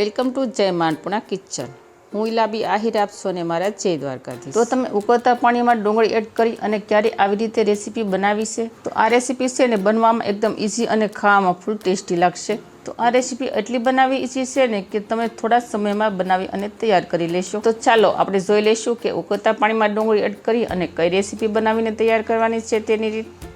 Welcome to જય માંડપુણા kitchen. હું ઇલાબી આહિર આપશો ને મારા જય દ્વારકાથી તો તમે ઉકળતા પાણીમાં ડુંગળી એડ કરી અને ક્યારે આવી રીતે રેસીપી બનાવી છે? તો આ રેસીપી છે ને બનવામાં એકદમ ઇઝી અને ખાવામાં ફૂલ ટેસ્ટી લાગશે. તો આ રેસીપી એટલી બનાવી ઇઝી છે ને કે તમે થોડા સમયમાં બનાવી અને તૈયાર કરી લેશો. તો ચાલો આપણે જોઈ લઈશું કે ઉકળતા પાણીમાં ડુંગળી એડ કરી અને કઈ રેસીપી બનાવીને તૈયાર કરવાની છે તેની રીત.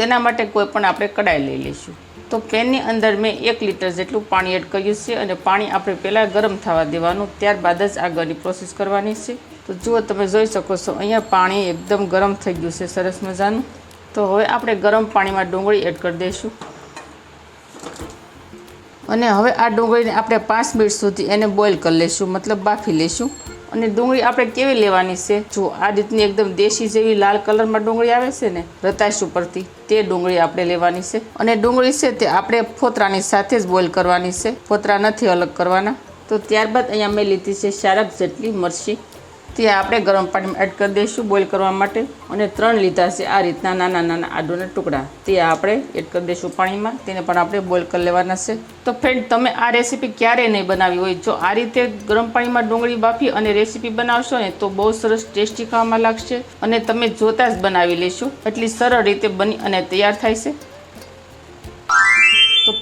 તેના માટે કોઈ પણ આપણે કડાઈ લઈ લઈશું. તો પેનની અંદર મેં એક લીટર જેટલું પાણી એડ કર્યું છે અને પાણી આપણે પહેલાં ગરમ થવા દેવાનું, ત્યારબાદ જ આગળની પ્રોસેસ કરવાની છે. તો જુઓ તમે જોઈ શકો છો, અહીંયા પાણી એકદમ ગરમ થઈ ગયું છે, સરસ મજાનું. તો હવે આપણે ગરમ પાણીમાં ડુંગળી એડ કરી દઈશું. અને હવે આ ડુંગળીને આપણે પાંચ મિનિટ સુધી એને બોઇલ કરી લઈશું, મતલબ બાફી લઈશું. અને ડુંગળી આપણે કેવી લેવાની છે? જો આ રીતની એકદમ દેશી જેવી લાલ કલરમાં ડુંગળી આવે છે ને, રતાશ ઉપરથી, તે ડુંગળી આપણે લેવાની છે. અને ડુંગળી છે તે આપણે ફોતરાની સાથે જ બોઇલ કરવાની છે. ફોતરા નથી અલગ કરવાના. તો ત્યારબાદ અહીંયા મેં લીધી છે શારક જેટલી મરચી. તે આપણે ગરમ પાણીમાં એડ કરી દઈશું બોઇલ કરવા માટે. અને ત્રણ લીધા છે આ રીતના નાના નાના આડુના ટુકડા. તે આપણે એડ કરી દઈશું પાણીમાં. તેને પણ આપણે બોઇલ કરી લેવાના છે. તો ફ્રેન્ડ તમે આ રેસીપી ક્યારે નહીં બનાવી હોય. જો આ રીતે ગરમ પાણીમાં ડુંગળી બાફી અને રેસીપી બનાવશો ને, તો બહુ સરસ ટેસ્ટી ખાવામાં લાગશે. અને તમે જોતાં જ બનાવી લેશો. એટલી સરળ રીતે બની અને તૈયાર થાય છે.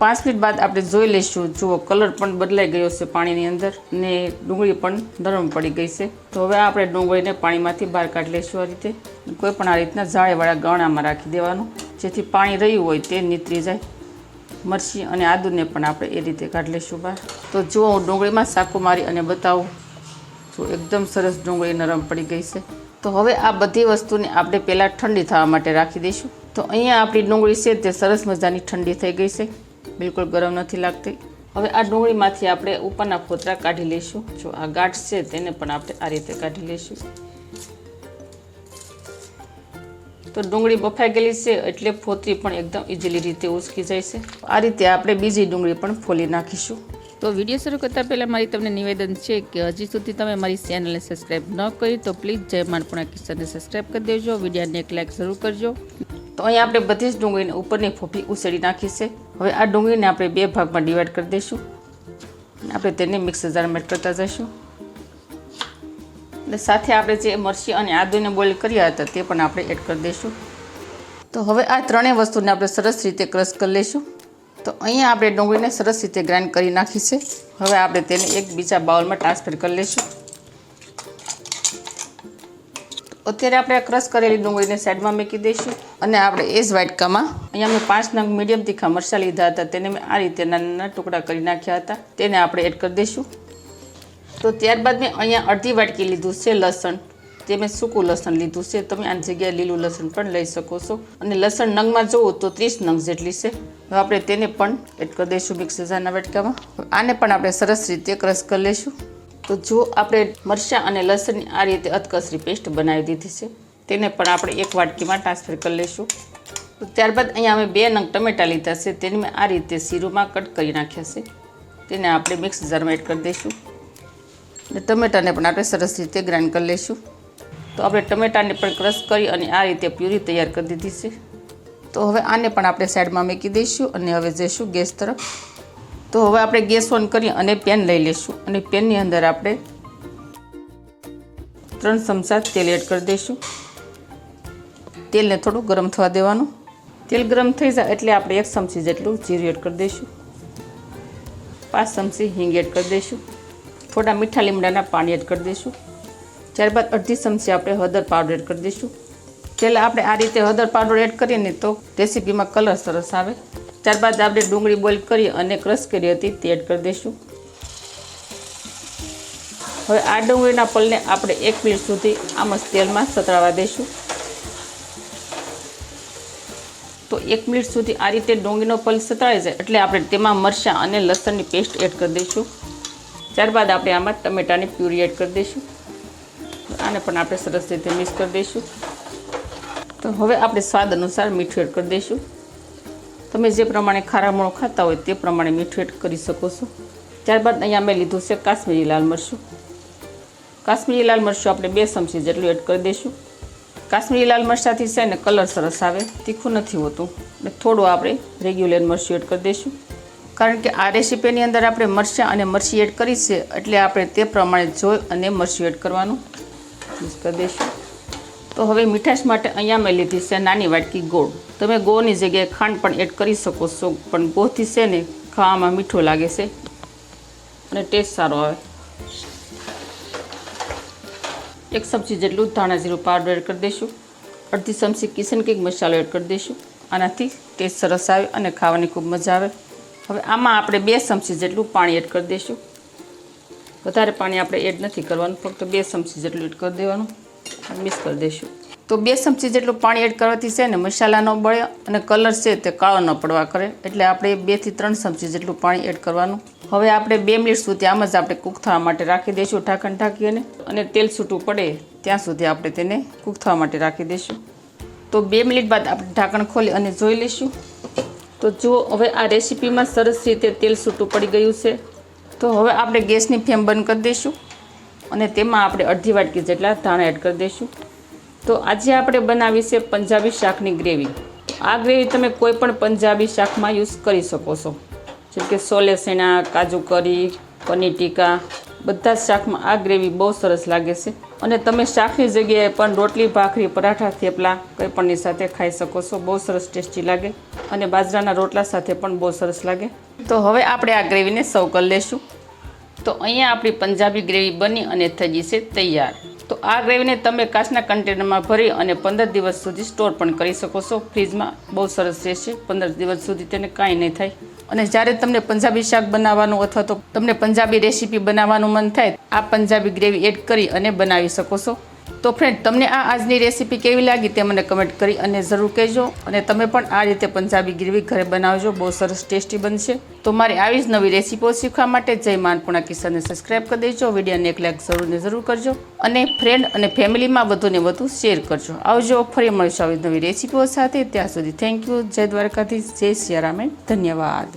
પાંચ મિનિટ બાદ આપણે જોઈ લઈશું. જુઓ, કલર પણ બદલાઈ ગયો છે પાણીની અંદર ને ડુંગળી પણ નરમ પડી ગઈ છે. તો હવે આપણે ડુંગળીને પાણીમાંથી બહાર કાઢી લઈશું આ રીતે. કોઈ પણ આ રીતના જાળેવાળા ગાણામાં રાખી દેવાનું. જેથી પાણી રહ્યું હોય તે નીતરી જાય. મરચી અને આદુને પણ આપણે એ રીતે કાઢી લઈશું બહાર. તો જુઓ, હું ડુંગળીમાં સાકુ મારી અને બતાવું. જો એકદમ સરસ ડુંગળી નરમ પડી ગઈ છે. તો હવે આ બધી વસ્તુને આપણે પહેલાં ઠંડી થવા માટે રાખી દઈશું. તો અહીંયા આપણી ડુંગળી છે તે સરસ મજાની ઠંડી થઈ ગઈ છે. બિલકુલ ગરમ નથી લાગતી. હવે આ ડુંગળીમાંથી આપણે ઉપરના ફોતરા કાઢી લઈશું. જો આ ગાંઠ છે, તેને પણ આપણે આ રીતે કાઢી લઈશું. તો ડુંગળી બફાઈ ગયેલી છે, એટલે ફોતરી પણ એકદમ ઇઝીલી રીતે ઉસકી જાય છે. આ રીતે આપણે બીજી ડુંગળી પણ ફોલી નાખીશું. તો વીડિયો શરૂ કરતાં પહેલાં મારી તમને નિવેદન છે કે હજી સુધી તમે મારી ચેનલને સબસ્ક્રાઈબ ન કરી તો પ્લીઝ જય માનપુણા કિશનને સબસ્ક્રાઈબ કરી દેજો. વિડીયોને એક લાઈક જરૂર કરજો. તો અહીંયા આપણે બધી જ ડુંગળીને ઉપરની ફોફી ઉસેડી નાખી છે. હવે આ ડુંગળીને આપણે બે ભાગમાં ડિવાઈડ કરી દઈશું. આપણે તેને મિક્સ જારમાં એડ કરતા જઈશું. અને સાથે આપણે જે મરચી અને આદુને બોઇલ કર્યા હતા તે પણ આપણે એડ કરી દઈશું. તો હવે આ ત્રણેય વસ્તુને આપણે સરસ રીતે ક્રશ કરી લઈશું. તો અહીંયા આપણે ડુંગળીને સરસ રીતે ગ્રાઇન્ડ કરી નાખી છે. હવે આપણે તેને એક બીજા બાઉલમાં ટ્રાન્સફર કરી લઈશું. અત્યારે આપણે ક્રશ કરેલી ડુંગળીને સાઈડમાં મૂકી દઈશું. અને આપણે એ જ વાટકામાં, અહીંયા મેં પાંચ નંગ મીડિયમ તીખા મરચાં લીધા હતા. તેને મેં આ રીતે નાના ટુકડા કરી નાખ્યા હતા. તેને આપણે એડ કરી દઈશું. તો ત્યારબાદ મેં અહીંયા અડધી વાટકી લીધું છે લસણ. તે મેં સૂકું લસણ લીધું છે. તમે આની જગ્યાએ લીલું લસણ પણ લઈ શકો છો. અને લસણ નંગમાં જોવું તો ત્રીસ નંગ જેટલી છે. હવે આપણે તેને પણ એડ કરી દઈશું મિક્સ જારના વાટકામાં. આને પણ આપણે સરસ રીતે ક્રશ કરી લઈશું. તો જો આપણે મરચાં અને લસણની આ રીતે અધકસરી પેસ્ટ બનાવી દીધી છે, તેને પણ આપણે એક વાટકીમાં ટ્રાન્સફર કરી લઈશું. તો ત્યારબાદ અહીંયા અમે બે નંગ ટમેટાં લીધા છે, તેને મેં આ રીતે શીરુમાં કટ કરી નાખ્યા છે. તેને આપણે મિક્સ જારમાં એડ કરી દઈશું. અને ટમેટાને પણ આપણે સરસ રીતે ગ્રાઇન્ડ કરી લઈશું. તો આપણે ટમેટાને પણ ક્રશ કરી અને આ રીતે પ્યુરી તૈયાર કરી દીધી છે. તો હવે આને પણ આપણે સાઈડમાં મૂકી દઈશું અને હવે જઈશું ગેસ તરફ. તો હવે આપણે ગેસ ઓન કરી અને પેન લઈ લઈશું અને પેનની અંદર આપણે ત્રણ ચમચા તેલ એડ કરી દઈશું. તેલને થોડું ગરમ થવા દેવાનું. તેલ ગરમ થઈ જાય એટલે આપણે એક ચમચી જેટલું જીરું એડ કરી દઈશું. પાંચ ચમચી હિંગ એડ કરી દઈશું. થોડા મીઠા લીમડાના પાણી એડ કરી દઈશું. ત્યારબાદ અડધી ચમચી આપણે હળદર પાવડર એડ કરી દઈશું. પહેલાં આપણે આ રીતે હળદર પાવડર એડ કરીએ ને તો રેસીપીમાં કલર સરસ આવે. ત્યારબાદ આપણે ડુંગળી બોઇલ કરી અને ક્રશ કરી હતી, તે એડ કરી દઈશું. હવે આ ડુંગળીના પલને આપણે એક મિનિટ સુધી આમ તેલમાં સતરાવા દઈશું. તો એક મિનિટ સુધી આ રીતે ડુંગળીનો પલ સતરાય જાય એટલે આપણે તેમાં મરચાં અને લસણની પેસ્ટ એડ કરી દઈશું. ત્યારબાદ આપણે આમાં ટમેટાની પ્યુરી એડ કરી દઈશું. આને પણ આપણે સરસ રીતે મિક્સ કરી દઈશું. તો હવે આપણે સ્વાદ અનુસાર મીઠું એડ કરી દઈશું. તમે જે પ્રમાણે ખારા મોણું ખાતા હોય તે પ્રમાણે મીઠું એડ કરી શકો છો. ત્યારબાદ અહીંયા મેં લીધું છે કાશ્મીરી લાલ મરચું. કાશ્મીરી લાલ મરચું આપણે બે ચમચી જેટલું એડ કરી દઈશું. કાશ્મીરી લાલ મરચાંથી છે ને કલર સરસ આવે, તીખું નથી હોતું. એટલે થોડું આપણે રેગ્યુલર મરચું એડ કરી દઈશું. કારણ કે આ રેસીપીની અંદર આપણે મરચાં અને મરચી એડ કરી છે, એટલે આપણે તે પ્રમાણે જોઈ અને મરચું એડ કરવાનું મિક્સ કરી દઈશું. તો હવે મીઠાશ માટે અહીંયા મેં લીધી છે નાની વાટકી ગોળ. તમે ગોની જગ્યાએ ખાંડ પણ એડ કરી શકો છો, પણ ગોથી છે ને, ખાવામાં મીઠો લાગે છે. અને ટેસ્ટ સારો આવે. એક ચમચી જેટલું ધાણા જીરું પાવડર એડ કરી દઈશું. અડધી ચમચી કિચન કિંગ મસાલો એડ કરી દઈશું. આનાથી ટેસ્ટ સરસ આવે અને ખાવાની ખૂબ મજા આવે. હવે આમાં આપણે બે ચમચી જેટલું પાણી એડ કરી દઈશું. વધારે પાણી આપણે એડ નથી કરવાનું, ફક્ત બે ચમચી જેટલું એડ કરી દેવાનું. મિક્સ કરી દઈશું. તો બે ચમચી જેટલું પાણી એડ કરવાથી છે ને મસાલા ન બળે અને કલર છે તે કાળો ન પડવા કરે. એટલે આપણે બેથી ત્રણ ચમચી જેટલું પાણી એડ કરવાનું. હવે આપણે બે મિનિટ સુધી આમ જ આપણે કૂક થવા માટે રાખી દઈશું ઢાંકણ ઢાંકીને. અને તેલ છૂટું પડે ત્યાં સુધી આપણે તેને કૂક થવા માટે રાખી દઈશું. તો બે મિનિટ બાદ આપણે ઢાંકણ ખોલી અને જોઈ લઈશું. તો જુઓ, હવે આ રેસીપીમાં સરસ રીતે તેલ છૂટું પડી ગયું છે. તો હવે આપણે ગેસની ફ્લેમ બંધ કરી દઈશું. અને તેમાં આપણે અડધી વાટકી જેટલા ધાણા એડ કરી દઈશું. તો આજે આપણે બનાવી છે પંજાબી શાકની ગ્રેવી. આ ગ્રેવી તમે કોઈ પણ પંજાબી શાકમાં યુઝ કરી શકો છો. જેમ કે સોલે સેણા, કાજુ કરી, પનીર ટીકા, બધા જ શાકમાં આ ગ્રેવી બહુ સરસ લાગે છે. અને તમે શાકની જગ્યાએ પણ રોટલી, ભાખરી, પરાઠા, થેપલા કંઈ પણની સાથે ખાઈ શકો છો. બહુ સરસ ટેસ્ટી લાગે અને બાજરાના રોટલા સાથે પણ બહુ સરસ લાગે. તો હવે આપણે આ ગ્રેવીને સર્વ કરી લઈશું તો અહીંયા આપણી પંજાબી ગ્રેવી બની અને થઈ ગઈ છે તૈયાર. તો આ ગ્રેવીને તમે કાચના કન્ટેનરમાં ભરી અને પંદર દિવસ સુધી સ્ટોર પણ કરી શકો છો. ફ્રીજમાં બહુ સરસ રહેશે. પંદર દિવસ સુધી તેને કાંઈ નહીં થાય. અને જ્યારે તમને પંજાબી શાક બનાવવાનું અથવા તો તમને પંજાબી રેસીપી બનાવવાનું મન થાય, આ પંજાબી ગ્રેવી એડ કરી અને બનાવી શકો છો. તો ફ્રેન્ડ તમને આ આજની રેસીપી કેવી લાગી તે મને કમેન્ટ કરી અને જરૂર કહેજો અને તમે પણ આ રીતે પંજાબી ગ્રેવી ઘરે બનાવજો, બહુ સરસ ટેસ્ટી બનશે. તો મારી આવી જ નવી રેસીપીઓ શીખવા માટે જય માનપુણા કિસ્સાને સબસ્ક્રાઈબ કરી દેજો, વિડીયોને એક લાઈક જરૂર ને જરૂર કરજો અને ફ્રેન્ડ અને ફેમિલીમાં વધુને વધુ શેર કરજો. આવજો, ફરી મળીશું આવી નવી રેસીપીઓ સાથે. ત્યાં સુધી થેન્ક યુ જય દ્વારકાધીશ, જય સિયારામ, ધન્યવાદ.